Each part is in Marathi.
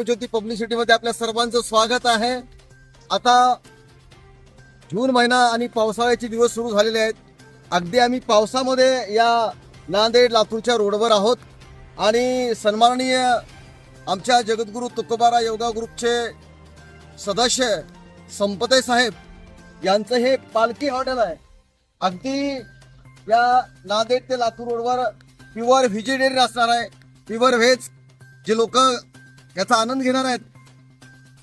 दीपज्योती पब्लिसिटीमध्ये आपल्या सर्वांचं स्वागत आहे. आता जून महिना आणि पावसाळ्याचे दिवस सुरू झालेले आहेत. अगदी आम्ही पावसामध्ये या नांदेड लातूरच्या रोडवर आहोत. आणि सन्माननीय आमच्या जगद्गुरू तुकोबारा योगा ग्रुपचे सदस्य संपते साहेब यांचं हे पालखी हॉटेल आहे. अगदी या नांदेड ते लातूर रोडवर प्युअर व्हेजिटेरियन असणार आहे. प्युअर व्हेज जे लोक याचा आनंद घेणार आहेत.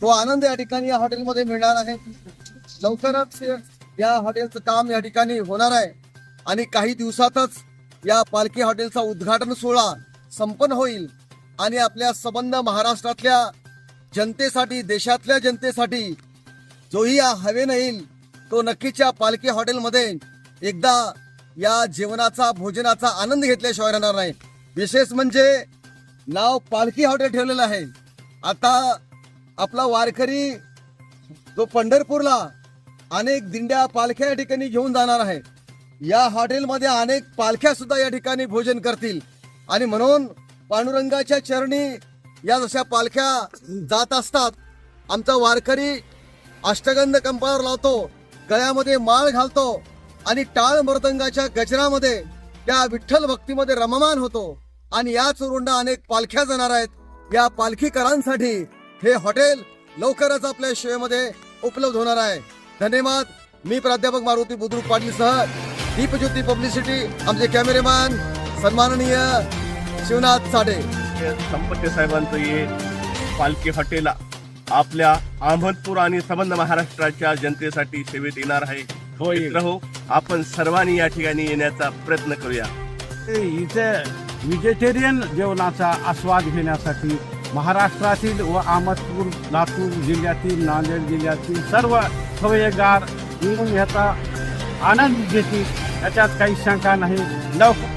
तो आनंद या ठिकाणी या हॉटेलमध्ये मिळणार आहे. लवकरच या हॉटेलचं काम या ठिकाणी होणार आहे. आणि काही दिवसातच या पालखी हॉटेलचा उद्घाटन सोहळा संपन्न होईल. आणि आपल्या संबंध महाराष्ट्रातल्या जनतेसाठी देशातल्या जनतेसाठी जोही या हवेनं येईल तो नक्कीच या पालखी हॉटेलमध्ये एकदा या जेवणाचा भोजनाचा आनंद घेतल्याशिवाय राहणार नाही. विशेष म्हणजे नाव पालखी हॉटेल ठेवलेलं आहे. आता आपला वारकरी जो पंढरपूरला अनेक दिंड्या पालख्या या ठिकाणी घेऊन जाणार आहे. या हॉटेलमध्ये अनेक पालख्या सुद्धा या ठिकाणी भोजन करतील. आणि म्हणून पांडुरंगाच्या चरणी या जशा पालख्या जात असतात आमचा वारकरी अष्टगंध कंपावर लावतो गळ्यामध्ये माळ घालतो आणि टाळ मृदंगाच्या गजरामध्ये त्या विठ्ठल भक्तीमध्ये रममान होतो. आणि याच रुंडा अनेक पालख्या जाणार आहेत. या पालखीकरांसाठी हे हॉटेल लवकरच आपल्या शेमध्ये उपलब्ध होणार आहे. धन्यवाद. मी प्राध्यापक मारुती बुद्रुक पाटील सह दीपज्योती पब्लिसिटी आमचे कॅमेरेमॅन सन्माननीय शिवनाथ साठे. संपत्ती साहेबांचं हे पालखी हॉटेल आपल्या अहमदपूर आणि संबंध महाराष्ट्राच्या जनतेसाठी सेवेत येणार आहे. मित्रहो आपण सर्वांनी या ठिकाणी येण्याचा प्रयत्न करूया. इथे व्हेजिटेरियन जेवणाचा आस्वाद घेण्यासाठी महाराष्ट्रातील व अहमदपूर लातूर जिल्ह्यातील नांदेड जिल्ह्यातील सर्व खवयेगार मिळून ह्याचा आनंद घेतील याच्यात काही शंका नाही. लवकर.